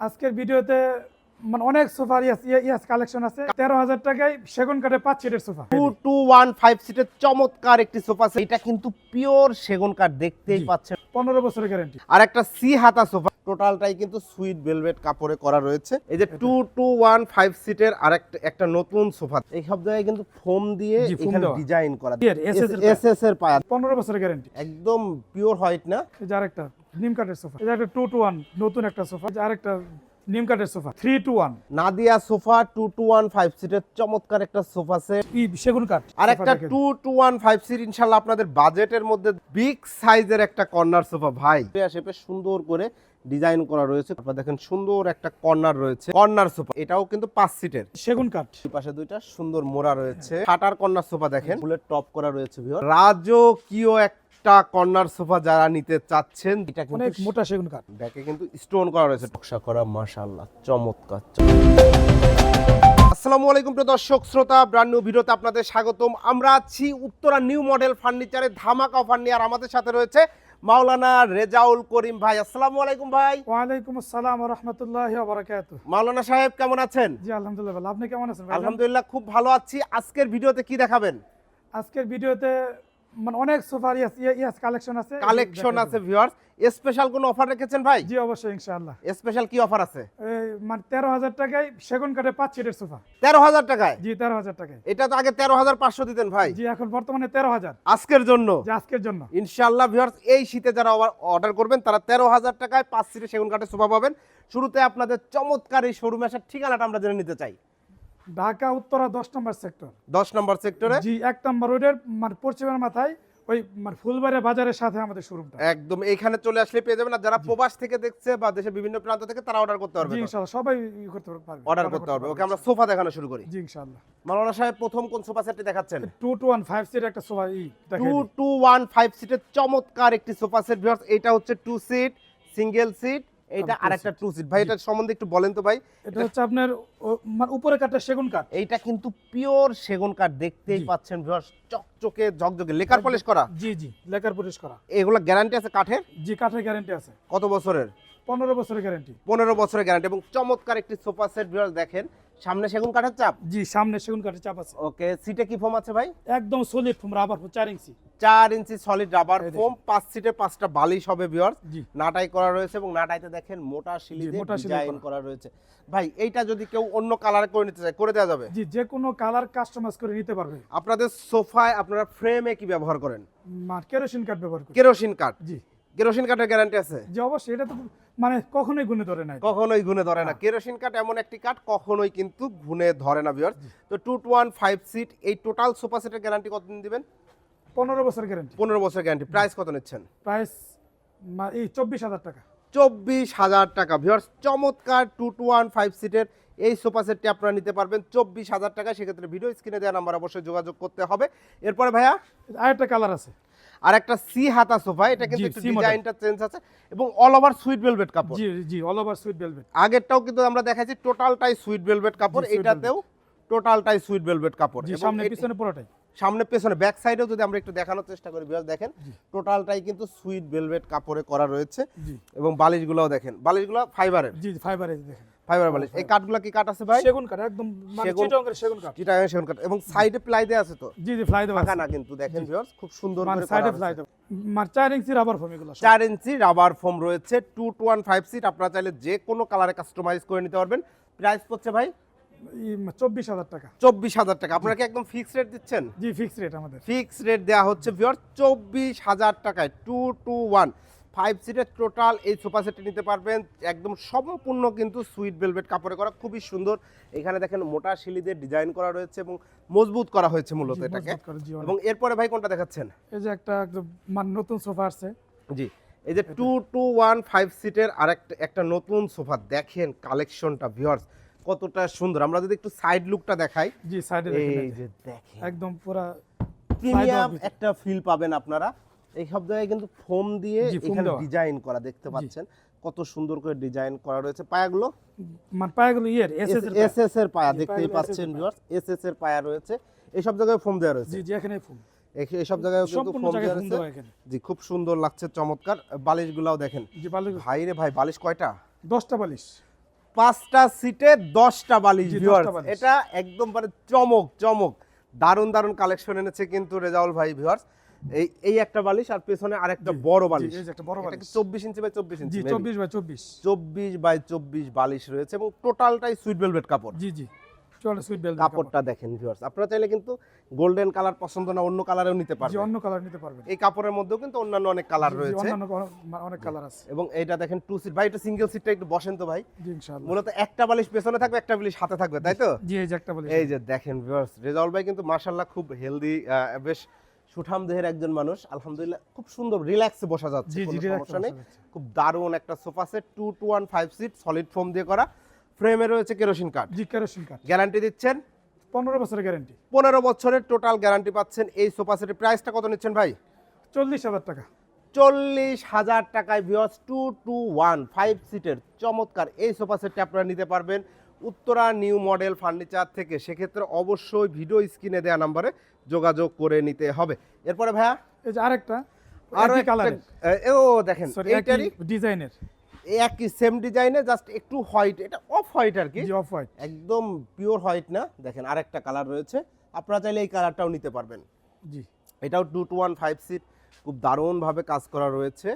আজকের ভিডিওতে মানে অনেক সোফার ইয়াস ইয়াস কালেকশন আছে। তেরো হাজার টাকায় সেগুন কাঠে পাঁচ সিটের sofa. Two two one five সিটের চমৎকার একটি সোফা সেট। এটা কিন্তু পিওর সেগুন কাঠ দেখতেই পাচ্ছেন। পনেরো বছরের গ্যারান্টি আর একটা সি হাতা সোফা। টোটালটাই কিন্তু সুইট ভেলভেট কাপড়ে করা রয়েছে। এই যে টু টু ওয়ান ফাইভ সিটের আর একটা একটা নতুন সোফা। এই সব জায়গায় কিন্তু ফোম দিয়ে এখানে ডিজাইন করা। এস এস এর পায়া পনেরো বছরের গ্যারান্টি একদম পিওর হোয়াইট না? এই যে আরেকটা। নিম কাঠের সোফা। এটা একটা টু টু ওয়ান নতুন একটা সোফা। আরেকটা নিম কাঠের sofa three two one Nadia sofa two two one five সিটের চমৎকার একটা সোফা সেট সেগুন কাঠ আর একটা two two one five seat ইনশাল্লাহ আপনাদের বাজেটের মধ্যে বিগ সাইজের একটা কর্নার সোফা ভাই। সুন্দর করে ডিজাইন করা রয়েছে। আপনারা দেখেন সুন্দর একটা কর্নার রয়েছে। কর্নার সোফা এটাও কিন্তু পাঁচ সিটের সেগুন কাঠ। পাশে দুইটা সুন্দর মোড়া রয়েছে। খাটার কর্নার সোফা দেখেন। ফুলের টপ করা রয়েছে রাজকীয় একটা কর্নার সোফা যারা নিতে চাচ্ছেন এটা অনেক কিন্তু মোটা সেগুন কাঠ। ব্যাকে কিন্তু স্টোন করা রয়েছে। নকশা করা মাশাআল্লাহ চমৎকার আসসালামু আলাইকুম প্রিয় দর্শক শ্রোতা ব্র্যান্ড নিউ ভিডিওতে আপনাদের স্বাগতম। আমরা আছি উত্তরা নিউ মডেল ফার্নিচারে ধামাকা অফার নিয়ে আর আমাদের সাথে রয়েছে মাওলানা রেজাউল করিম ভাই। আসসালামু আলাইকুম ভাই। ওয়ালাইকুম আসসালাম রহমতুল্লাহ বারাকাত মাওলানা সাহেব কেমন আছেন? জি আলহামদুলিল্লাহ ভালো। আপনি কেমন আছেন? আলহামদুলিল্লাহ খুব ভালো আছি। আজকের ভিডিওতে কি দেখাবেন? আজকের ভিডিওতে মানে অনেক সোফার ইয়াস ইয়াস কালেকশন আছে। কালেকশন আছে ভিউয়ার্স স্পেশাল কোনো অফার রেখেছেন ভাই? জি অবশ্যই ইনশাআল্লাহ। স্পেশাল কি অফার আছে? মানে তেরো হাজার টাকায় সেগুন কাঠে পাঁচ সিটের সোফা। তেরো হাজার টাকায়? জি তেরো হাজার টাকায়। এটা তো আগে তেরো হাজার পাঁচশো দিতেন ভাই। জি এখন বর্তমানে তেরো হাজার। আজকের জন্য? যে আজকের জন্য। ইনশাআল্লাহ ভিউয়ার্স এই শীতে যারা অর্ডার করবেন তারা তেরো হাজার টাকায় পাঁচ সিটে সেগুন কাঠের সোফা পাবেন। শুরুতে আপনাদের চমৎকার এই শোরুমে আসার ঠিকানাটা আমরা জেনে নিতে চাই। ঢাকা উত্তরা দশ নম্বর সেক্টর দশ নম্বর সেক্টরে জি এক নম্বর রোডের মানে পশ্চিমের মাথায় ওই মানে ফুলবাড়ি বাজারের সাথে আমাদের শোরুমটা। একদম এখানে চলে আসলে পেয়ে যাবেন। আর যারা প্রবাস থেকে দেখছে বা দেশের বিভিন্ন প্রান্ত থেকে তারা অর্ডার করতে পারবে জি ইনশাআল্লাহ সবাই করতে পারবে অর্ডার করতে পারবে। ওকে আমরা সোফা দেখানো শুরু করি। জি ইনশাআল্লাহ। মাওলানা সাহেব প্রথম কোন সোফা সেটটি দেখাচ্ছেন? Two two one five seat একটা সোফা ই দেখাই টু দিই। টু ওয়ান ফাইভ সিটের চমৎকার একটি সোফা সেট ভিউয়ার্স। এটা হচ্ছে টু সিট সিঙ্গেল সিট এটা আরেকটা টু সিট ভাই এটা সম্বন্ধে একটু বলেন তো ভাই। এটা হচ্ছে আপনার মানে উপরে কাঠটা সেগুন কাঠ। এইটা কিন্তু পিওর সেগুন কাঠ দেখতেই। পাচ্ছেন ভিউয়ার্স চকচকে ঝকঝকে লেকার পলিশ করা। জি জি লেকার পলিশ করা। এগুলো গ্যারান্টি আছে কাঠের? জি কাঠের গ্যারান্টি আছে। কত বছরের? পনেরো বছরের গ্যারান্টি পনেরো বছরের গ্যারান্টি এবং চমৎকার একটি সোফা সেট ভিউয়ার্স দেখেন। সামনে সেগুন কাঠের চাপ? জি সামনে সেগুন কাঠের চাপ আছে। ওকে সিটে কি ফোম আছে ভাই? একদম সলিড ফোম রাবার ফোম চার ইঞ্চি। চার ইঞ্চি সলিড রাবার ফোম পাঁচ সিটে পাঁচটা বালিশ হবে ভিউয়ার্স নাটাই করা রয়েছে এবং নাটাইতে দেখেন মোটা শিলি দিয়ে ডিজাইন করা। রয়েছে। ভাই এইটা যদি কেউ অন্য কালারে করে নিতে চায় করে দেওয়া যাবে? জি যে কোনো কালার কাস্টমাইজ করে নিতে পারবে। আপনাদের সোফায় আপনারা ফ্রেমে কি ব্যবহার করেন? কেরোসিন কাঠ ব্যবহার করি। কেরোসিন কাঠ জি। কেরোসিন কাঠের গ্যারান্টি আছে? জি অবশ্যই এটা তো মানে কখনোই গুনে ধরে নাই। কখনোই গুনে ধরে না। কেরোসিন কাঠ এমন একটি কাঠ কখনোই কিন্তু গুনে ধরে না ভিউয়ার্স তো two two one five seat এই টোটাল সোফা সেটের গ্যারান্টি কতদিন দিবেন? পনেরো বছর গ্যারান্টি পনেরো বছর গ্যারান্টি প্রাইস কত নিচ্ছেন? প্রাইস এই চব্বিশ হাজার টাকা। চব্বিশ হাজার টাকা ভিউয়ার্স চমৎকার টু টু ওয়ান ফাইভ সিটের এই সোফা সেটটি আপনারা নিতে পারবেন। চব্বিশ হাজার টাকা সেক্ষেত্রে ভিডিও স্ক্রিনে দেওয়া নাম্বার অবশ্যই যোগাযোগ করতে হবে। এরপরে ভাইয়া? আরেকটা কালার আছে। আর একটা সি হাতা সোফা এটা কিন্তু একটু ডিজাইনটা চেঞ্জ আছে এবং অল ওভার সুইট ভেলভেট কাপড়। জি জি অল ওভার সুইট ভেলভেট আগেরটাও কিন্তু আমরা দেখাচ্ছি টোটালটাই সুইট ভেলভেট কাপড় এটাতেও টোটালটাই সুইট ভেলভেট কাপড়। সামনে পিছনে পুরোটাই। সামনে পেছনে ব্যাক সাইডেও যদি আমরা একটু দেখানোর চেষ্টা করি বিকজ দেখেন টোটালটাই কিন্তু সুইট ভেলভেট কাপড়ে করা রয়েছে। এবং বালিশগুলোও দেখেন বালিশগুলো ফাইবারের জি ফাইবার দেখেন। ফাইবার বালিশ এই কাঠগুলো কি কাঠ আছে ভাই? সেগুন কাঠ একদম মানে চিটংয়ের সেগুন কাঠ। যেটা সেগুন কাঠ। এবং সাইডে প্লাই দেওয়া আছে তো? জি জি ফ্লাই দেওয়া আছে। না কিন্তু দেখেন ভিউয়ার্স খুব সুন্দর মানে করে সাইডে হয়েছে। দেওয়া। মানে চার ইঞ্চি রাবার ফোম এগুলো সব। চার ইঞ্চি রাবার ফোম রয়েছে two two one five seat আপনারা চাইলে যে কোনো কালারে কাস্টমাইজ করে নিতে পারবেন। প্রাইস পড়ছে ভাই? চব্বিশ হাজার টাকা। চব্বিশ হাজার টাকা। আপনারা কি একদম ফিক্স রেট দিচ্ছেন? জি ফিক্স রেট আমাদের। ফিক্স রেট দেওয়া হচ্ছে ভিওর চব্বিশ হাজার টাকায় টু টু ওয়ান ফাইভ সিটের টোটাল এই সোফা সেটটি নিতে পারবেন। একদম সম্পূর্ণ কিন্তু সুইট ভেলভেট কাপড়ে করা খুবই সুন্দর। এখানে দেখেন মোটা শিলিদের ডিজাইন করা রয়েছে এবং মজবুত করা হয়েছে মূলত এটাকে। এবং এরপরে ভাই কোনটা দেখাচ্ছেন? এই যে একটা মানে নতুন সোফা আছে জি এই যে টু টু ওয়ান ফাইভ সিটের আর একটা একটা নতুন সোফা। দেখেন কালেকশনটা ভিওর্স কতটা সুন্দর। আমরা যদি একটু সাইড লুকটা দেখাই। জি সাইডে এই যে। দেখেন। একদম পুরা প্রিমিয়াম একটা ফিল পাবেন আপনারা। এই সব জায়গায় কিন্তু ফোম দিয়ে এখানে ডিজাইন করা দেখতে পাচ্ছেন। কত সুন্দর করে ডিজাইন করা রয়েছে। পায়াগুলো? মানে পায়াগুলো ইয়ের এসএস এর পায়া। দেখতেই পাচ্ছেন ভিউয়ার্স এসএস এর পায়া রয়েছে। এই সব জায়গায় ফোম দেওয়া রয়েছে। জি জি এখানে ফোম। এই- সব জায়গায় কিন্তু ফোম দেওয়া রয়েছে। জি খুব সুন্দর লাগছে চমৎকার। বালিশগুলাও দেখেন। জি বালিশ ভাই রে ভাই বালিশ কয়টা? দশটা বালিশ। পাঁচটা সিটে দশটা বালিশ 10টা ভিউয়ার্স এটা একদম মানে চমক চমক। দারুণ দারুণ কালেকশন এনেছে কিন্তু রেজাউল ভাই ভিউয়ার্স এই এই একটা বালিশ আর পেছনে আরেকটা বড় বালিশ। একটা বড় বালিশ। কি চব্বিশ ইঞ্চি বাই চব্বিশ জি ইঞ্চি চব্বিশ বাই চব্বিশ। চব্বিশ বাই চব্বিশ বালিশ রয়েছে এবং টোটালটাই সুইট ভেলভেট কাপড়। জি জি চলে কাপড়টা দেখেন ভিউয়ার্স আপনারা চাইলে কিন্তু গোল্ডেন কালার পছন্দ না অন্য কালারেও নিতে পারবেন। অন্য কালার নিতে পারবেন। এই কাপড়ের মধ্যেও কিন্তু অন্যান্য অনেক কালার জি, জি, রয়েছে। অন্যান্য কোনো- মা- অনেক কালার আছে। এবং এইটা দেখেন টু সিট ভাই এটা সিঙ্গেল সিটটা একটু বসেন তো ভাই। ইনশাআল্লাহ। মূলত একটা বালিশ পেছনে থাকবে একটা বালিশ হাতে থাকবে তাই তো? জি এই যে একটা বালিশ এই যে দেখেন ভিউয়ার্স রেজাউল ভাই কিন্তু খুব হেলদি বেশ সুঠাম দেহের একজন মানুষ আলহামদুলিল্লাহ খুব সুন্দর রিল্যাক্সে বসা যাচ্ছে কোনো সমস্যা নেই। খুব দারুণ একটা sofa set two two one five seat solid foam দিয়ে করা। ফ্রেমে রয়েছে কেরোসিন কাঠ জি কেরোসিন কাঠ গ্যারান্টি দিচ্ছেন? পনেরো বছরের গ্যারান্টি পনেরো বছরের টোটাল গ্যারান্টি পাচ্ছেন এই সোফা সেটের প্রাইসটা কত নিচ্ছেন ভাই? চল্লিশ হাজার টাকা। চল্লিশ হাজার টাকায় Vios two two one five সিটের চমৎকার এই সোফা সেটটি আপনারা নিতে পারবেন। উত্তরা নিউ মডেল ফার্নিচার থেকে সেক্ষেত্রে অবশ্যই ভিডিও স্ক্রিনে দেওয়া নাম্বারে যোগাযোগ করে নিতে হবে। এরপরে ভাইয়া? এই যে আরেকটা আরও ও দেখেন এইটারই ডিজাইনের এই একই সেম ডিজাইনে জাস্ট একটু হোয়াইট এটা অফ হোয়াইট আর কি। জি অফ হোয়াইট একদম পিওর হোয়াইট না। দেখেন আরেকটা কালার রয়েছে। আপনারা চাইলে এই কালারটাও নিতে পারবেন। জি। এটাও two two one five seat খুব দারুণভাবে কাজ করা রয়েছে।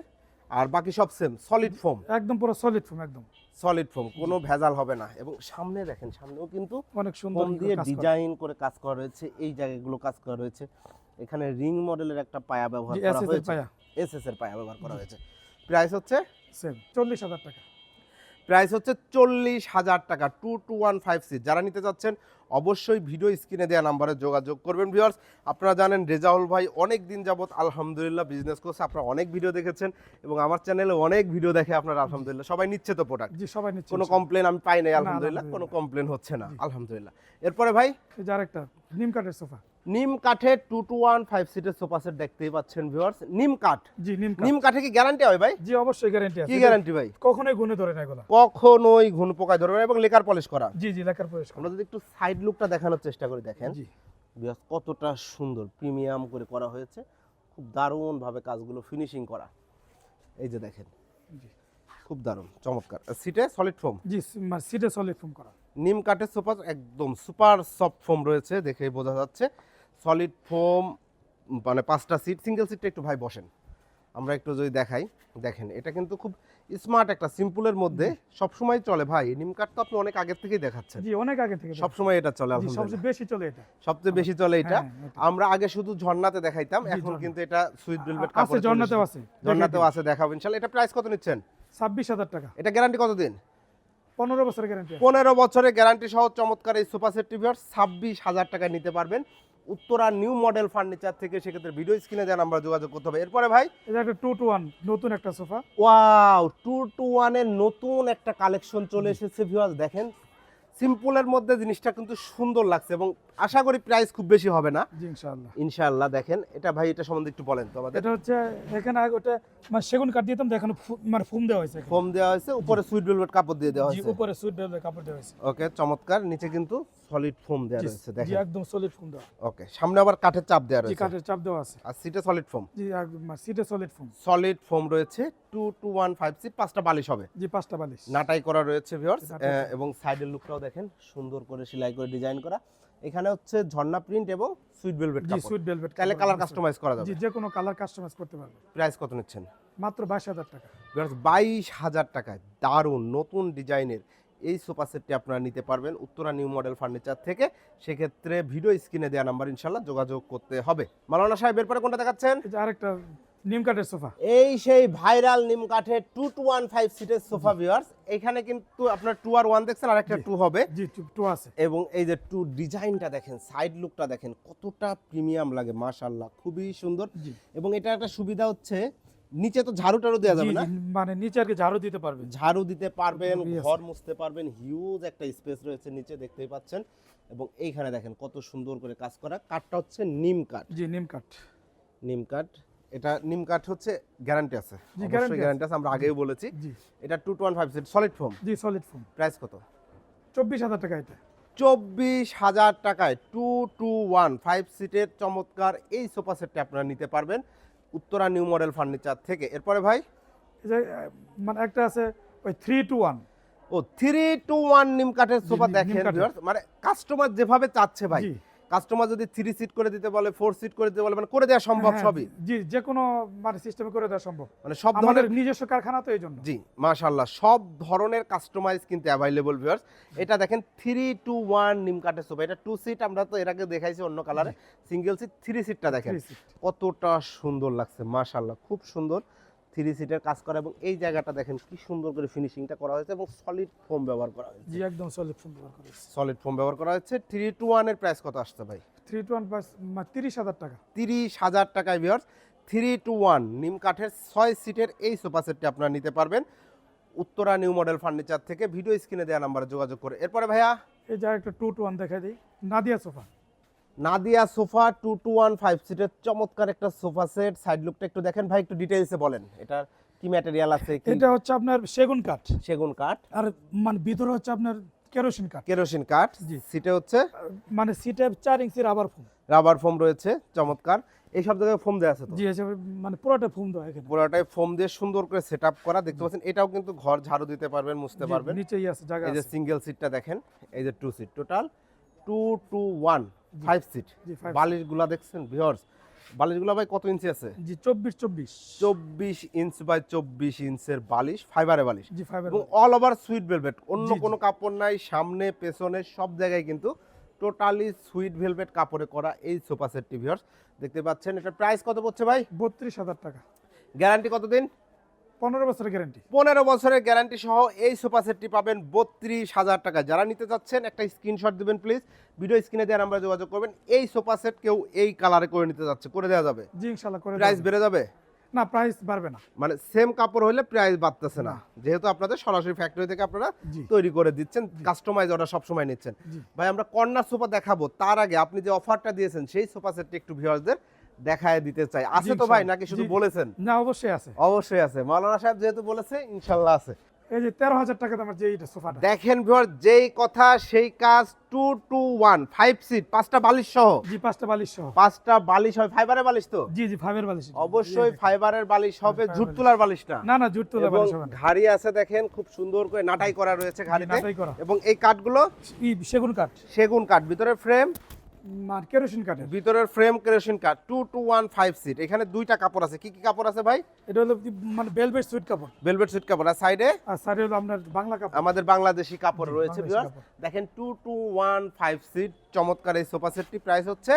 আর বাকি সব সেম সলিড ফোম একদম পুরো সলিড ফোম একদম। সলিড ফোম কোনো ভেজাল হবে না। এবং সামনে দেখেন সামনেও কিন্তু অনেক সুন্দর দিয়ে ডিজাইন করে। কাজ করা রয়েছে এই জায়গাগুলো কাজ করা রয়েছে। এখানে রিং মডেলের একটা পায়া ব্যবহার করা হয়েছে। পায়া। এসএস এর পায়া ব্যবহার করা হয়েছে। প্রাইস হচ্ছে? সেম চল্লিশ হাজার টাকা। প্রাইস হচ্ছে চল্লিশ হাজার টাকা টু টু ওয়ান ফাইভ সি যারা নিতে চাচ্ছেন অবশ্যই ভিডিও স্ক্রিনে দেওয়া নাম্বারে যোগাযোগ করবেন ভিউয়ার্স। আপনারা জানেন রেজাউল ভাই অনেক দিন যাবৎ আলহামদুলিল্লাহ বিজনেস করছে। আপনারা অনেক ভিডিও দেখেছেন এবং আমার চ্যানেলে অনেক ভিডিও দেখে আপনারা আলহামদুলিল্লাহ সবাই নিচ্ছে তো প্রোডাক্ট জি সবাই নিচ্ছে কোনো কমপ্লেন আমি পাই নাই আলহামদুলিল্লাহ কোনো কমপ্লেন হচ্ছে না আলহামদুলিল্লাহ। এরপরে ভাই? এই যে আরেকটা নিম কাঠের সোফা নিম কাঠের টু টু ওয়ান ফাইভ সিটের সোফা সেট দেখতেই পাচ্ছেন ভিউয়ার্স নিম কাঠ। জি নিম নিম কাঠে কি গ্যারান্টি হয় ভাই? জি অবশ্যই গ্যারান্টি আছে। কি গ্যারান্টি ভাই? কখনোই গুনে ধরে না এগুলো। কখনোই ঘুন পোকায় ধরবে না এবং লেকার পলিশ করা। জি জি লেখার পরিষ্কার আমরা যদি একটু সাইড লুকটা দেখানোর চেষ্টা করি দেখেন। জি। বিকজ কতটা সুন্দর প্রিমিয়াম করে করা হয়েছে। খুব দারুণভাবে কাজগুলো ফিনিশিং করা। এই যে দেখেন। জি। খুব দারুণ চমৎকার। সিটে সলিড ফোম জি সিটে সলিড ফোম করা। নিম কাঠের সোফা একদম সুপার সফট ফোম রয়েছে দেখেই বোঝা যাচ্ছে। সলিড ফোম মানে পাঁচটা সিট সিঙ্গেল সিটটা একটু ভাই বসেন। আমরা একটু যদি দেখাই দেখেন এটা কিন্তু খুব স্মার্ট একটা সিম্পলের মধ্যে সবসময় চলে ভাই নিম কাঠ তো আপনি অনেক আগের থেকেই দেখাচ্ছেন। জি অনেক আগে থেকে সবসময় এটা চলে সবচেয়ে বেশি চলে এটা। সবচেয়ে বেশি চলে এটা। হ্যাঁ, আমরা আগে শুধু ঝর্ণাতে দেখাইতাম এখন কিন্তু এটা সুইট ভেলভেট আছে কাপড় জন্নাতেও আছে। ঝর্ণাতেও আছে দেখাবো ইনশাআল্লাহ এটা প্রাইস কত নিচ্ছেন? ছাব্বিশ হাজার টাকা। এটা গ্যারান্টি কতদিন? পনেরো বছরের গ্যারান্টি পনেরো বছরের গ্যারান্টি সহ চমৎকার এই সোফা সেট টিভির ছাব্বিশ হাজার টাকায় নিতে পারবেন। উত্তরা নিউ মডেল ফার্নিচার থেকে সেক্ষেত্রে ভিডিও স্ক্রিনে যেন আমরা যোগাযোগ করতে হবে। এরপরে ভাই? এটা একটা টু টু ওয়ান নতুন একটা সোফা। ওয়াও টু টু ওয়ানের নতুন একটা কালেকশন চলে এসেছে ভিউয়ার্স দেখেন। সিম্পলের মধ্যে জিনিসটা কিন্তু সুন্দর লাগছে এবং আশা করি প্রাইস খুব বেশি হবে না। ইনশাআল্লাহ। ইনশাআল্লাহ দেখেন এটা ভাই এটা সম্বন্ধে একটু বলেন তো আমাদের। এটা হচ্ছে এখানে আগে ওটা মানে সেগুন কাঠ দিতাম দেখানো মানে ফুম দেওয়া হয়েছে ফোম দেওয়া হয়েছে উপরে সুইট ভেলভেট কাপড় দিয়ে দেওয়া জি হয়েছে। উপরে সুইট বেলভেট কাপড় দেওয়া হয়েছে। ওকে চমৎকার নিচে কিন্তু সলিড ফোম দেওয়া রয়েছে জি দেখেন একদম সলিড ফোম দেওয়া। ওকে সামনে আবার কাঠের চাপ দেওয়া জি রয়েছে। কাঠের চাপ দেওয়া আছে। আর সিটে সলিড ফোম জি একদম সিটে সলিড ফোম সলিড ফোম রয়েছে two two one five seat পাঁচটা বালিশ হবে। জি পাঁচটা বালিশ। নাটাই করা রয়েছে ভিউয়ার্স। এবং সাইডের লুকটাও দেখেন সুন্দর করে সেলাই করে ডিজাইন করা। এখানে হচ্ছে ঝর্ণা প্রিন্ট এবং সুইট ভেলভেট জি সুইট বেলভেট তাহলে কালার কাস্টমাইজ করা যাবে। জি যে কোনো কালার কাস্টমাইজ করতে পারবে। প্রাইস কত নিচ্ছেন? মাত্র বাইশ হাজার টাকা। বাইশ হাজার টাকায় দারুণ নতুন ডিজাইনের এই সোফা সেটটি আপনারা নিতে পারবেন উত্তরা নিউ মডেল ফার্নিচার থেকে। সেক্ষেত্রে ভিডিও স্ক্রিনে দেওয়া নাম্বার ইনশাল্লাহ যোগাযোগ করতে হবে। মালানা সাহেব এরপরে কোনটা দেখাচ্ছেন? আরেকটা নিম কাঠের সোফা। এই সেই ভাইরাল নিম কাঠের টু টু ওয়ান ফাইভ সিটের সোফা ভিউয়ার্স এখানে কিন্তু আপনার টু আর ওয়ান দেখছেন আর একটা টু হবে। জি টু আছে। এবং এই যে টু ডিজাইনটা দেখেন সাইড লুকটা দেখেন কতটা প্রিমিয়াম লাগে মাশাল্লাহ খুবই সুন্দর। এবং এটা একটা সুবিধা হচ্ছে নিচে তো ঝাড়ু টাড়ু দেওয়া যাবে না। মানে নিচে আর কি ঝাড়ু দিতে পারবে ঝাড়ু দিতে পারবেন ঘর মুছতে পারবেন হিউজ একটা স্পেস রয়েছে নিচে দেখতেই পাচ্ছেন। এবং এইখানে দেখেন কত সুন্দর করে কাজ করা। কাঠটা হচ্ছে নিম কাঠ। জি নিম কাঠ। নিম কাঠ। এটা নিম কাঠ হচ্ছে গ্যারান্টি আছে। জি, অবশ্যই গ্যারান্টি আছে। আমরা আগেও বলেছি। এটা two two one five seat solid foam জি সলিড ফোম প্রাইস কত? চব্বিশ হাজার টাকা এটা। চব্বিশ হাজার টাকায় টু টু ওয়ান ফাইভ সিটের চমৎকার এই সোফা সেটটা আপনারা নিতে পারবেন উত্তরা নিউ মডেল ফার্নিচার থেকে। এরপরে ভাই? মানে একটা আছে ওই থ্রি টু ওয়ান ও থ্রি টু ওয়ান নিম কাঠের সোফা দেখেন মানে কাস্টমার যেভাবে চাচ্ছে ভাই। জি। কাস্টমার যদি থ্রি সিট করে দিতে বলে ফোর সিট করে দিতে বলে মানে করে দেওয়া সম্ভব হ্যাঁ, সবই? জি যে কোনো মানে সিস্টেমে করে দেওয়া সম্ভব। মানে সব ধরনের নিজস্ব কারখানা তো এই জন্য জি মাশাল্লাহ সব ধরনের কাস্টমাইজ কিন্তু অ্যাভেলেবল ভিউয়ার্স এটা দেখেন থ্রি টু ওয়ান নিম কাঠের সোফা এটা টু সিট আমরা তো এর আগে দেখাইছি অন্য কালারে সিঙ্গেল সিট থ্রি সিটটা দেখেন। কতটা সুন্দর লাগছে মাশাল্লাহ খুব সুন্দর। থ্রি সিটের কাজ করা এবং এই জায়গাটা দেখেন কি সুন্দর করে ফিনিশিংটা করা হয়েছে এবং সলিড ফোম ব্যবহার করা হয়েছে। জি একদম সলিড ফোন ব্যবহার করেছি সলিড ফোম ব্যবহার করা হয়েছে। থ্রি টু ওয়ানের প্রাইস কত আসছে ভাই? থ্রি টু ওয়ান পাঁচ তিরিশ হাজার টাকা। তিরিশ হাজার টাকায় ভিওর্স থ্রি টু ওয়ান নিম কাঠের ছয় সিটের এই সোফা সেটটি আপনারা নিতে পারবেন। উত্তরা নিউ মডেল ফার্নিচার থেকে ভিডিও স্ক্রিনে দেওয়া নাম্বারে যোগাযোগ করে। এরপরে ভাইয়া? এই যে একটা টু টু ওয়ান দেখাই দিই। Nadia sofa Nadia sofa two two one five সিটের চমৎকার একটা সোফা সেট। সাইড লুকটা একটু দেখেন ভাই একটু ডিটেলসে বলেন। এটার কি ম্যাটেরিয়াল আছে এটা হচ্ছে আপনার সেগুন কাঠ। সেগুন কাঠ। আর মানে ভিতরে হচ্ছে আপনার কেরোসিন কাঠ। কেরোসিন কাঠ। জি। সিটে হচ্ছে? মানে সিটে চার ইঞ্চি রাবার ফোম রাবার ফোম রয়েছে চমৎকার। এই সব জায়গায় ফোম দেওয়া আছে তো? জি মানে পুরোটা ফোম দেওয়া এখানে। পুরোটাই ফোম দিয়ে সুন্দর করে সেট আপ করা দেখতে পাচ্ছেন? এটাও কিন্তু ঘর ঝাড়ু দিতে পারবেন মুছতে পারবেন। নিচেই আছে জায়গা এই যে সিঙ্গেল সিটটা দেখেন এই যে two seat total two two one five seat বালিশগুলা দেখছেন ভিওর্স বালিশগুলা ভাই কত ইঞ্চি আছে? জি চব্বিশ চব্বিশ। চব্বিশ ইঞ্চ বাই চব্বিশ ইঞ্চের বালিশ ফাইবারে বালিশ। জি ফাইবার এবং অল ওভার সুইট ভেলভেট অন্য। কোনো কাপড় নাই সামনে পেছনে সব জায়গায় কিন্তু টোটালি সুইট ভেলভেট কাপড়ে করা এই সোফা সেটটি ভিওর্স দেখতে পাচ্ছেন এটা প্রাইস কত পড়ছে ভাই? বত্রিশ হাজার টাকা। গ্যারান্টি কতদিন? পনেরো বছরের গ্যারান্টি পনেরো বছরের গ্যারান্টি সহ এই সোফা সেটটি পাবেন বত্রিশ হাজার টাকা। যারা নিতে চাচ্ছেন একটা স্ক্রিনশট দিবেন প্লিজ ভিডিও স্ক্রিনে দেওয়ার নাম্বারে যোগাযোগ করবেন। এই সোফা সেট কেউ এই কালারে করে নিতে যাচ্ছে করে দেওয়া যাবে। জি ইনশাল্লাহ করে প্রাইস বেড়ে যাবে? না প্রাইস বাড়বে না। মানে সেম কাপড় হলে প্রাইস বাড়তেছে না। যেহেতু আপনাদের সরাসরি ফ্যাক্টরি থেকে আপনারা তৈরি করে দিচ্ছেন কাস্টমাইজ অর্ডার সবসময় নিচ্ছেন। ভাই আমরা কর্নার সোফা দেখাবো। তার আগে আপনি যে অফারটা দিয়েছেন সেই সোফা সেটটি একটু ভিউয়ারদের দেখায় দিতে চাই। আছে তো ভাই নাকি শুধু বলেছেন? না অবশ্যই আছে। অবশ্যই আছে। মাওলানা সাহেব যেহেতু বলেছে ইনশাল্লাহ আছে। এই যে তেরো হাজার টাকা দামের যে এইটা সোফাটা। দেখেন ভিউয়ার যেই কথা সেই কাজ two two one five seat পাঁচটা বালিশ সহ। জি পাঁচটা বালিশ সহ। পাঁচটা বালিশ হয় ফাইবারের বালিশ তো? জি জি ফাইভের বালিশ। অবশ্যই ফাইবারের বালিশ হবে ফাইবারের জুট তোলার বালিশ না না না জুট তোলা বালিশ হবে ঘাড়ি আছে দেখেন খুব সুন্দর করে নাটাই করা রয়েছে ঘাড়িতে। এবং এই কাঠগুলো সেগুন কাঠ। সেগুন কাঠ ভিতরে ফ্রেম আর কেরোসিন কাঠের। ভিতরের ফ্রেম কেরোসিন কাঠ two two one five seat এখানে দুইটা কাপড় আছে। কি কি কাপড় আছে ভাই? এটা হলো মানে বেলভেট সুইট কাপড়। বেলভেট সুইট কাপড়। আর সাইডে আর সাইডে হলো আপনার বাংলা কাপড়। আমাদের বাংলাদেশি কাপড় রয়েছে দেখেন two two one five seat চমৎকার এই সোফা সেটটি প্রাইস হচ্ছে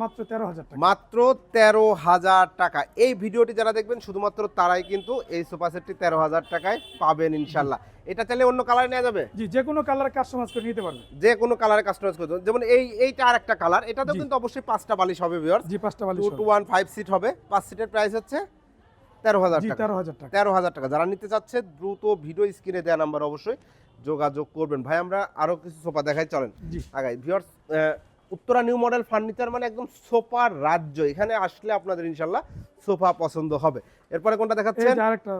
মাত্র তেরো হাজার টাকা। মাত্র তেরো হাজার টাকা। এই ভিডিওটি যারা দেখবেন শুধুমাত্র তারাই কিন্তু এই সোফা সেটটি তেরো হাজার টাকায় পাবেন ইনশাল্লাহ। এটা চাইলে অন্য কালার নেওয়া যাবে? জি যে কোনো কালার কাস্টমাইজ করে নিতে পারবে যে কোনো কালারে কাস্টমাইজ করতে যেমন এই এইটা আর একটা কালার। এটাতেও। কিন্তু অবশ্যই পাঁচটা বালিশ হবে ভিউয়ার্স জি পাঁচটা বালিশ টু ওয়ান ফাইভ সিট হবে। পাঁচ সিটের প্রাইস হচ্ছে তেরো হাজার জি টাকা। তেরো হাজার টাকা। তেরো হাজার টাকা। যারা নিতে চাচ্ছে দ্রুত ভিডিও স্ক্রিনে দেওয়া নাম্বার অবশ্যই যোগাযোগ করবেন। ভাই আমরা আরও কিছু সোফা দেখাই। চলেন। জি। আগাই। Viewers Uttara new model furniture মানে একদম সোফার রাজ্য। এখানে আসলে আপনাদের ইনশাল্লাহ সোফা পছন্দ হবে। এরপরে কোনটা দেখাচ্ছেন? আরেকটা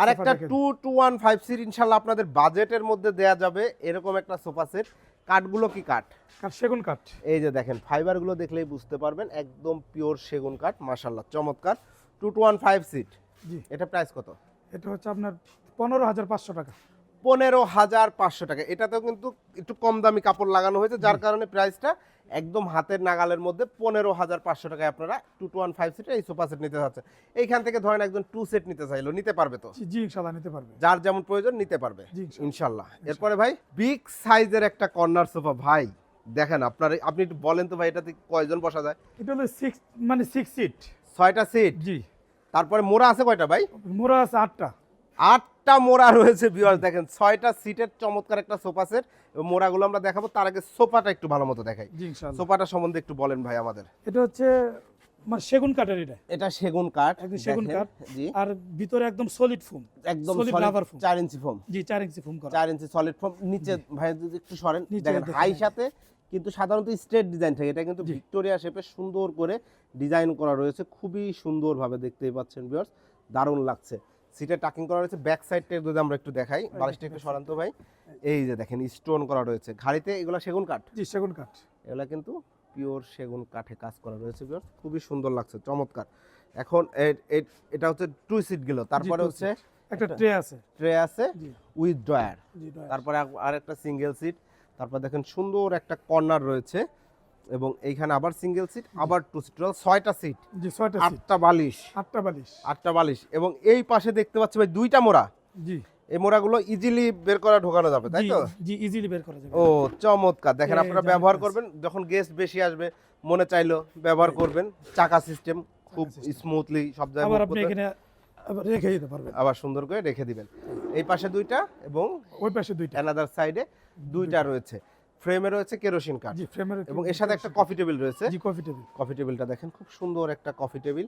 আর একটা two two one five seat ইনশাল্লাহ আপনাদের বাজেটের মধ্যে দেয়া যাবে। এরকম একটা সোফা সেট কাঠগুলো কি কাঠ? সেগুন কাঠ। এই যে দেখেন ফাইবারগুলো দেখলেই বুঝতে পারবেন একদম পিওর সেগুন কাঠ মাশাল্লাহ চমৎকার। Two two one five seat জি। এটা প্রাইস কত? এটা হচ্ছে আপনার পনেরো হাজার পাঁচশো টাকা। পনেরো হাজার পাঁচশো টাকা। এটাতেও কিন্তু একটু কম দামি কাপড় লাগানো হয়েছে যার কারণে প্রাইসটা একদম হাতের নাগালের মধ্যে পনেরো হাজার পাঁচশো টাকায় আপনারা টু টু ওয়ান ফাইভ সিটের এই সোফা সেট নিতে চাচ্ছে এইখান থেকে ধরেন একজন টু সেট নিতে চাইলো নিতে পারবে তো? জি, ইনশাল্লাহ নিতে পারবে। যার যেমন প্রয়োজন নিতে পারবে। ইনশাল্লাহ। এরপরে ভাই বিগ সাইজের একটা কর্নার সোফা ভাই দেখেন আপনার আপনি একটু বলেন তো ভাই এটাতে কয়জন বসা যায়? এটা হলো সিক্স মানে সিক্স সিট ছয়টা সিট জি। তারপরে মোড়া আছে কয়টা ভাই? মোড়া আছে আটটা। আটটা মোড়া রয়েছে ভিউয়ার্স দেখেন ছয়টা সিটের চমৎকার একটা সোফা সেট এবং মোড়াগুলো আমরা দেখাবো। তার আগে সোফাটা একটু ভালো মতো দেখাই। সোফাটা সম্বন্ধে একটু বলেন ভাই আমাদের। এটা হচ্ছে মানে সেগুন কাঠের এটা। এটা সেগুন কাঠ একদম সেগুন কাঠ। জি। আর ভিতরে একদম সলিড ফোম একদম solid rubber foam। চার ইঞ্চি ফোম জি চার ইঞ্চি ফোম করা। চার ইঞ্চি সলিড ফোম নিচে ভাই যদি একটু সরেন দেখেন। হাই সাথে কিন্তু সাধারণত স্ট্রেট ডিজাইন থাকে। এটা কিন্তু ভিক্টোরিয়া শেপে সুন্দর করে ডিজাইন করা রয়েছে। খুবই সুন্দরভাবে দেখতেই পাচ্ছেন ভিউয়ার্স দারুণ লাগছে। সিটে টাকিং করা রয়েছে ব্যাক সাইডটা যদি আমরা একটু দেখাই বালিশটা একটু সরান্ত ভাই এই যে দেখেন স্টোন করা রয়েছে। ঘাড়িতে এগুলো সেগুন কাঠ? জি সেগুন কাঠ। এগুলা কিন্তু পিওর সেগুন কাঠে কাজ করা রয়েছে খুবই সুন্দর লাগছে চমৎকার। এখন এটা হচ্ছে টু সিট গেল তারপরে হচ্ছে একটা ট্রে আছে। ট্রে আছে উইথ ড্রয়ার তারপরে আর একটা সিঙ্গেল সিট তারপর দেখেন সুন্দর একটা কর্নার রয়েছে। এবং এইখানে আবার সিঙ্গেল সিট আবার টু সিট ছয়টা সিট জি ছয়টা আটটা বালিশ। আটটা বালিশ। আটটা বালিশ। এবং এই পাশে দেখতে পাচ্ছি ভাই দুইটা মোড়া। জি। এই মোড়াগুলো ইজিলি বের করা ঢোকানো যাবে তাই তো? জি ইজিলি বের করা যাবে। ও চমৎকার। দেখেন আপনারা ব্যবহার করবেন যখন গেস্ট বেশি আসবে মনে চাইলো ব্যবহার করবেন। চাকা সিস্টেম খুব স্মুথলি সব আবার জায়গায় আপনি এখানে আবার রেখে দিতে পারবেন। আবার সুন্দর করে রেখে দিবেন। এই পাশে দুইটা এবং ওই পাশে দুইটা। অ্যানাদার সাইডে দুইটা। রয়েছে। ফ্রেমে রয়েছে কেরোসিন কাঠ। জি ফ্রেমের এবং এর সাথে একটা কফি টেবিল রয়েছে। জি কফি টেবিল। কফি টেবিলটা দেখেন খুব সুন্দর একটা কফি টেবিল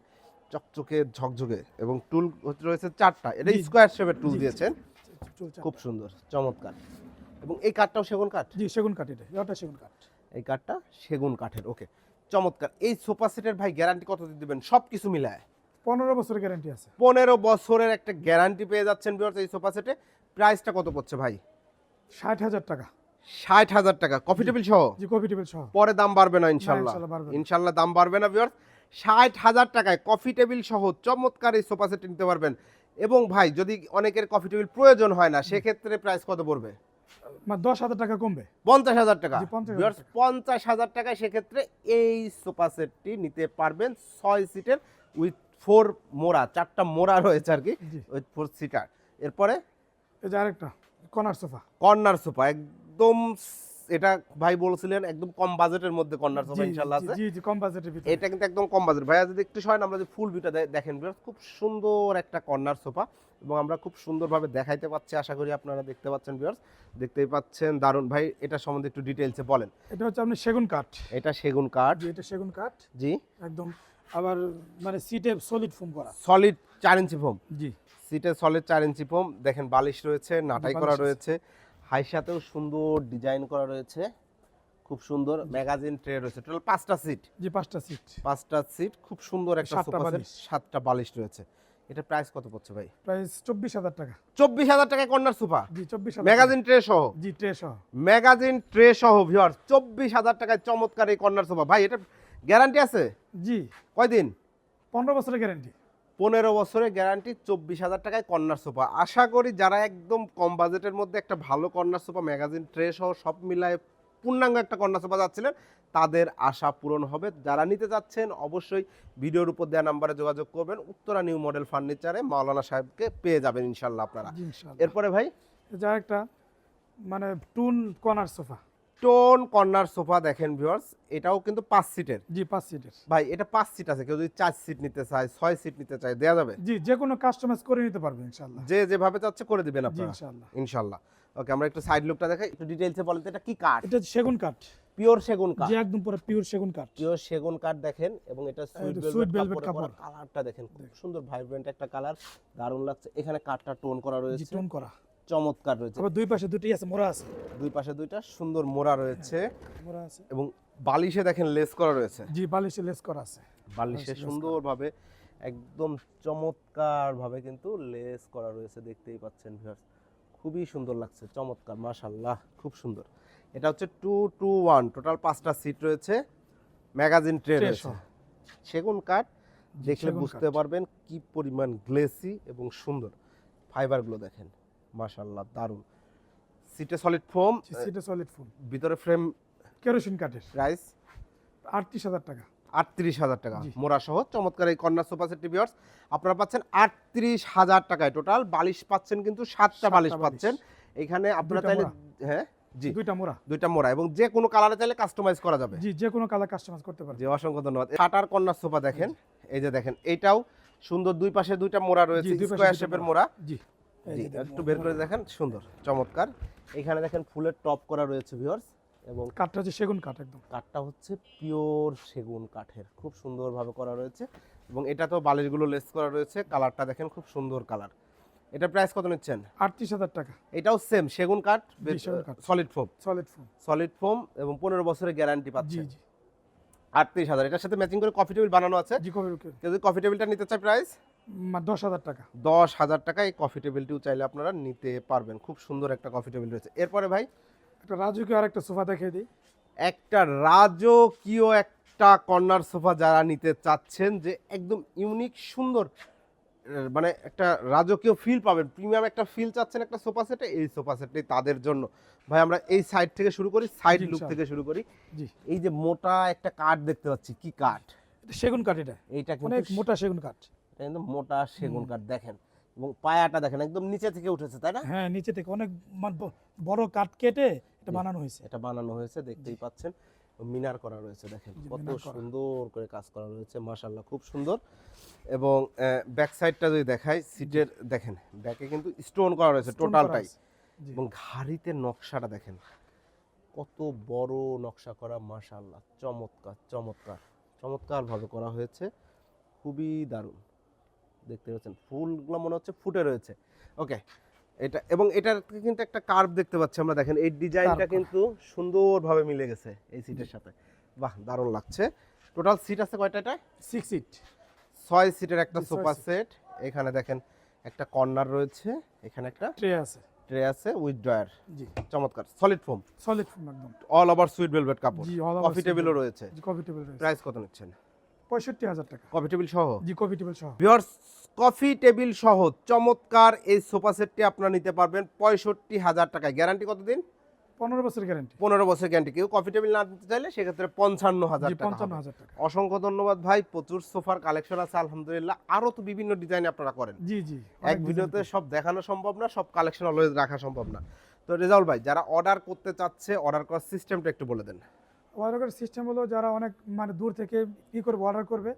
চকচকে ঝকঝকে এবং টুল রয়েছে চারটা। এটা স্কোয়ার শেপের টুল। দিয়েছেন। খুব সুন্দর চমৎকার। এবং এই কাঠটাও সেগুন কাঠ? জি সেগুন কাঠ এটা এটা সেগুন কাঠ। এই কাঠটা সেগুন কাঠের ওকে। চমৎকার। এই সোফা সেটের ভাই গ্যারান্টি কতদিন দিবেন? সব কিছু মিলায়। পনেরো বছরের গ্যারান্টি আছে। পনেরো বছরের একটা গ্যারান্টি পেয়ে যাচ্ছেন বিয়ার্স এই সোফা সেটে। প্রাইসটা কত পড়ছে ভাই? ষাট হাজার টাকা। ষাট হাজার টাকা। কফি টেবিল সহ? কফি টেবিল সহ। পরে দাম বাড়বে না ইনশাল্লাহ। ইনশাল্লাহ দাম বাড়বে না বিয়ার্স ষাট হাজার টাকায় কফি টেবিল সহ চমৎকার এই সোফা সেট নিতে পারবেন। এবং ভাই যদি অনেকের কফি টেবিল প্রয়োজন হয় না সেক্ষেত্রে প্রাইস কত পড়বে? মানে দশ হাজার টাকা কমবে। পঞ্চাশ হাজার টাকা। জি, 50,000 Viewers, টাকা। পঞ্চাশ হাজার টাকায় সেক্ষেত্রে এই সোফা সেটটি নিতে পারবেন ছয় সিটের উইথ ফোর মোড়া চারটা মোড়া রয়েছে আর কি উইথ ফোর সিটার এরপরে? এই যে আরেকটা কর্নার সোফা কর্নার সোফা একদম এটা ভাই বলছিলেন একদম কম বাজেটের মধ্যে কর্নার সোফা জি, আছে। জি জি কম বাজেটের ভিতরে। এটা কিন্তু একদম কম বাজেট। ভাইয়া যদি একটু সয় আমরা যদি ফুল ভিউটা দেখেন খুব সুন্দর একটা কর্নার সোফা এবং আমরা খুব সুন্দরভাবে দেখাইতে পাচ্ছি আশা করি আপনারা দেখতে পাচ্ছেন ভিউয়ার্স দেখতেই পাচ্ছেন দারুণ ভাই এটা সম্বন্ধে একটু ডিটেলসে বলেন। এটা হচ্ছে আপনি সেগুন কাঠ। এটা সেগুন কাঠ। জি এটা সেগুন কাঠ। জি। একদম আবার মানে সিটে সলিড ফোম করা। সলিড চার ইঞ্চি ফোম জি। সিটে সলিড চার ইঞ্চি ফোম দেখেন বালিশ রয়েছে নাটাই করা রয়েছে। হাই সাথেও সুন্দর ডিজাইন করা রয়েছে। খুব সুন্দর ম্যাগাজিন ট্রে রয়েছে। টোটাল পাঁচটা সিট জি পাঁচটা সিট পাঁচটা সিট খুব সুন্দর একটা সোফা সেট সাতটা বালিশ রয়েছে। এটা প্রাইস কত পড়ছে ভাই? প্রাইস চব্বিশ হাজার টাকা। চব্বিশ হাজার টাকায় কর্নার সোফা জি চব্বিশ ম্যাগাজিন ট্রে সহ? জি ট্রে সহ। ম্যাগাজিন ট্রে সহ ভিউয়ার চব্বিশ হাজার টাকায় চমৎকার এই কর্নার সোফা ভাই এটা গ্যারান্টি আছে? জি। কয়দিন? পনেরো বছরের গ্যারান্টি পনেরো বছরের গ্যারান্টি চব্বিশ হাজার টাকায় কর্নার সোফা। আশা করি যারা একদম কম বাজেটের মধ্যে একটা ভালো কর্নার সোফা ম্যাগাজিন ট্রে সহ সব মিলায় পূর্ণাঙ্গ একটা কর্নার সোফা যাচ্ছিলেন তাদের আশা পূরণ হবে। যারা নিতে চাচ্ছেন অবশ্যই ভিডিওর উপর দেওয়া নাম্বারে যোগাযোগ করবেন। উত্তরা নিউ মডেল ফার্নিচারে মাওলানা সাহেবকে পেয়ে যাবেন ইনশাল্লাহ আপনারা। এরপরে ভাই? যা একটা মানে টুন কর্নার সোফা। টোন কর্নার সোফা দেখেন ভিউয়ার্স এটাও কিন্তু পাঁচ সিটের। জি পাঁচ সিটের। ভাই এটা পাঁচ সিট আছে কেউ যদি চার সিট নিতে চায় ছয় সিট নিতে চায় দেওয়া যাবে? জি যে কোনো কাস্টমাইজ করে নিতে পারবে ইনশাআল্লাহ। যে যেভাবে চাচ্ছে করে দিবেন জি আপনারা। ইনশাআল্লাহ। ইনশাল্লাহ ওকে আমরা একটু সাইড লুকটা দেখাই একটু ডিটেইলসে বলেন তো এটা কি কাঠ? এটা সেগুন কাঠ। পিওর সেগুন কাঠ। যে একদম পুরো পিওর সেগুন কাঠ। পিওর সেগুন কাঠ দেখেন এবং এটা সুইট ভেলভেট কাপড়। কালারটা দেখেন খুব সুন্দর ভাইব্রেন্ট একটা কালার দারুণ লাগছে। এখানে কাঠটা টোন করা জি রয়েছে। টোন করা। চমৎকার রয়েছে। আবার দুই পাশে দুটি আছে মোড়া আছে। দুই পাশে দুইটা সুন্দর মোড়া রয়েছে। মোড়া আছে। এবং বালিশে দেখেন লেস করা রয়েছে। জি বালিশে লেস করা আছে। বালিশে। সুন্দরভাবে একদম চমৎকার ভাবে কিন্তু লেস করা রয়েছে দেখতেই পাচ্ছেন ভিউয়ার্স খুবই সুন্দর লাগছে চমৎকার মাশাল্লাহ খুব সুন্দর। এটা হচ্ছে টু টু ওয়ান টোটাল পাঁচটা সিট রয়েছে। ম্যাগাজিন ট্রে রয়েছে। সেগুন কাঠ দেখলে বুঝতে পারবেন কি পরিমাণ গ্লেসি এবং সুন্দর। ফাইবারগুলো দেখেন। মাশাল্লাহ দারুণ। সিটে সলিড ফোম সিটে সলিড ফোম ভিতরে ফ্রেম কেরোসিন কাঠের। প্রাইস আটত্রিশ হাজার টাকা। আটত্রিশ হাজার টাকা। মোড়া সহ চমৎকার এই কন্যা সোফা সেট ভিউয়ার্স আপনারা পাচ্ছেন আটত্রিশ হাজার টাকায় টোটাল। বালিশ পাচ্ছেন কিন্তু সাতটা বালিশ। পাচ্ছেন। এখানে আপনারা চাইলে হ্যাঁ? জি। দুইটা মোড়া। দুইটা মোড়া এবং যে কোনো কালারে চাইলে কাস্টমাইজ করা যাবে। জি যে কোনো কালার কাস্টমাইজ করতে পারবে জি অসংখ্য ধন্যবাদ। শাটার কন্যা সোফা দেখেন। এই যে দেখেন এইটাও সুন্দর দুই পাশে দুইটা মোড়া রয়েছে স্কোয়ার শেপের মোড়া। জি। জি একটু বের করে দেখেন সুন্দর চমৎকার। এখানে দেখেন ফুলের টপ করা রয়েছে ভিউয়ার্স এবং কাঠটা হচ্ছে সেগুন কাঠ একদম। কাঠটা হচ্ছে পিওর সেগুন কাঠের খুব সুন্দরভাবে করা রয়েছে। এবং এটা তো বালিশগুলো লেস করা রয়েছে কালারটা দেখেন খুব সুন্দর কালার এটা প্রাইস কত নিচ্ছেন? আটত্রিশ হাজার টাকা। এটাও সেম সেগুন কাঠ। Solid foam solid foam solid foam এবং পনেরো বছরের গ্যারান্টি জি পাচ্ছেন জি। আটত্রিশ হাজার। এটার সাথে ম্যাচিং করে কফি টেবিল বানানো আছে। জি কেউ যদি কফি টেবিলটা নিতে চায় প্রাইস দশ হাজার টাকা। দশ হাজার টাকা এই কফি টেবিলটিও চাইলে আপনারা নিতে পারবেন। খুব সুন্দর একটা কফি টেবিল রয়েছে। এরপরে ভাই? একটা রাজুকে আর একটা সোফা দেখিয়ে দিই। একটা রাজকীয় একটা কর্নার সোফা যারা নিতে চাচ্ছেন যে একদম ইউনিক সুন্দর মানে একটা রাজকীয় ফিল পাবেন। প্রিমিয়াম একটা ফিল চাচ্ছেন একটা সোফা সেটে এই সোফা সেটটি তাদের জন্য। ভাই আমরা এই সাইড থেকে শুরু করি সাইড লুক থেকে শুরু করি। এই যে মোটা একটা কাঠ দেখতে পাচ্ছি কি কাঠ? সেগুন কাঠ এটা। এইটা অনেক মোটা সেগুন কাঠ। এটা কিন্তু মোটা সেগুন কাঠ দেখেন এবং পায়াটা দেখেন একদম নিচে থেকে উঠেছে তাই না? হ্যাঁ নিচে থেকে অনেক বড় কাঠ কেটে এটা বানানো হয়েছে। এটা বানানো হয়েছে দেখতেই পাচ্ছেন। মিনার করা রয়েছে দেখেন কত সুন্দর করে কাজ করা রয়েছে মাশাল্লাহ খুব সুন্দর। এবং ব্যাক সাইডটা যদি দেখাই সিটের দেখেন ব্যাকে কিন্তু স্টোন করা রয়েছে টোটালটাই। এবং ঘাড়িতে নকশাটা দেখেন কত বড় নকশা করা মাশাল্লাহ চমৎকার চমৎকার। চমৎকার ভাবে করা হয়েছে খুবই দারুণ। দেখতে পাচ্ছেন ফুলগুলো মনে হচ্ছে ফুটে রয়েছে। ওকে এটা এবং এটার কিন্তু একটা কার্ভ দেখতে পাচ্ছি আমরা দেখেন এই ডিজাইনটা কিন্তু সুন্দরভাবে মিলে গেছে এই সিটের সাথে। বাহ দারুণ লাগছে। টোটাল সিট আছে কয়টা এটা? সিক্স সিট ছয় সিটের একটা সোফা সেট এখানে দেখেন একটা কর্নার রয়েছে এখানে একটা ট্রে আছে। ট্রে আছে উইথ ড্রয়ার জি। চমৎকার সলিড ফোম সলিড ফোম একদম। অল ওভার সুইট ভেলভেট কাপড়। কফি টেবিলও রয়েছে। জি কফি টেবিল রয়েছে। প্রাইস কত নিচ্ছেন? পঁয়ষট্টি হাজার টাকা। কফি টেবিল সহ? জি কফি টেবিল সহ। ভিউয়ার্স কফি টেবিল সহ চমৎকার এই সোফা সেটটি আপনারা নিতে পারবেন পঁয়ষট্টি হাজার টাকায়। গ্যারান্টি কতদিন? পনেরো বছর গ্যারান্টি। পনেরো বছর গ্যারান্টি। কেউ কফি টেবিল না দিতে চাইলে সেক্ষেত্রে পঞ্চান্ন হাজার পঞ্চান্ন হাজার টাকা। অসংখ্য ধন্যবাদ ভাই। প্রচুর সোফার কালেকশন আছে আলহামদুলিল্লাহ। আরও তো বিভিন্ন ডিজাইন আপনারা করেন। জি জি এক ভিডিওতে সব দেখানো সম্ভব না সব কালেকশন অলওয়েজ রাখা সম্ভব না। তো রেজাউল ভাই যারা অর্ডার করতে চাচ্ছে অর্ডার করার সিস্টেমটা একটু বলে দেন। অর্ডার সিস্টেম হলো যারা অনেক মানে দূর থেকে ই করবে অর্ডার করবে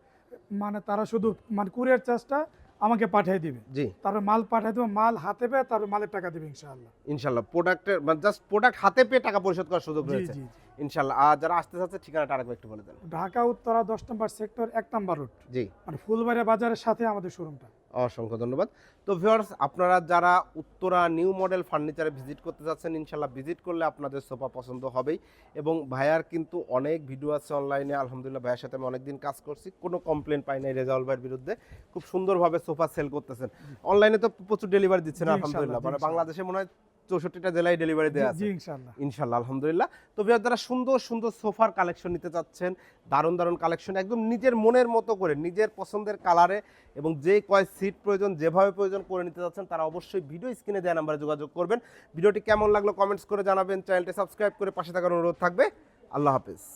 মানে তারা শুধু মানে কুরিয়ার চার্জটা আমাকে পাঠিয়ে দিবে। জি। তারপর মাল পাঠিয়ে দেবে মাল হাতে পেয়ে তারপর মালের টাকা দেবে ইনশাআল্লাহ। ইনশাল্লাহ প্রোডাক্টের মানে জাস্ট প্রোডাক্ট হাতে পেয়ে টাকা পরিশোধ করার সুযোগ রয়েছে। জি জি। ইনশাল্লাহ আর যারা আসতে চাচ্ছে ঠিকানাটা আরেকবার একটু বলে দেন। ঢাকা উত্তরা দশ নম্বর সেক্টর এক নম্বর রুট জি। মানে ফুলবাড়িয়া বাজারের সাথে আমাদের শোরুমটা অসংখ্য ধন্যবাদ। তো ভিউয়ার্স আপনারা যারা উত্তরা নিউ মডেল ফার্নিচারে ভিজিট করতে যাচ্ছেন ইনশাল্লাহ ভিজিট করলে আপনাদের সোফা পছন্দ হবেই। এবং ভাইয়ার কিন্তু অনেক ভিডিও আছে অনলাইনে আলহামদুলিল্লাহ ভাইয়ের সাথে আমি অনেকদিন কাজ করছি কোনো কমপ্লেন পাই নাই রেজাউল ভাইয়ের বিরুদ্ধে। খুব সুন্দরভাবে সোফা সেল করতেছেন। অনলাইনে তো প্রচুর ডেলিভারি দিচ্ছেন আলহামদুলিল্লাহ। মানে বাংলাদেশে মনে হয় চৌষট্টিটা জেলায় ডেলিভারি দেওয়া আছে। ইনশাল্লাহ ইনশাল্লাহ আলহামদুলিল্লাহ। তো বিহার যারা সুন্দর সুন্দর সোফার কালেকশন নিতে চাচ্ছেন। দারুণ দারুণ কালেকশন একদম নিজের মনের মতো করে নিজের পছন্দের কালারে এবং যে কয় সিট প্রয়োজন যেভাবে প্রয়োজন করে নিতে চাচ্ছেন তারা অবশ্যই ভিডিও স্ক্রিনে দেওয়া নাম্বারে যোগাযোগ করবেন। ভিডিওটি কেমন লাগল কমেন্টস করে জানাবেন। চ্যানেলটি সাবস্ক্রাইব করে পাশে থাকার অনুরোধ থাকবে। আল্লাহ হাফেজ।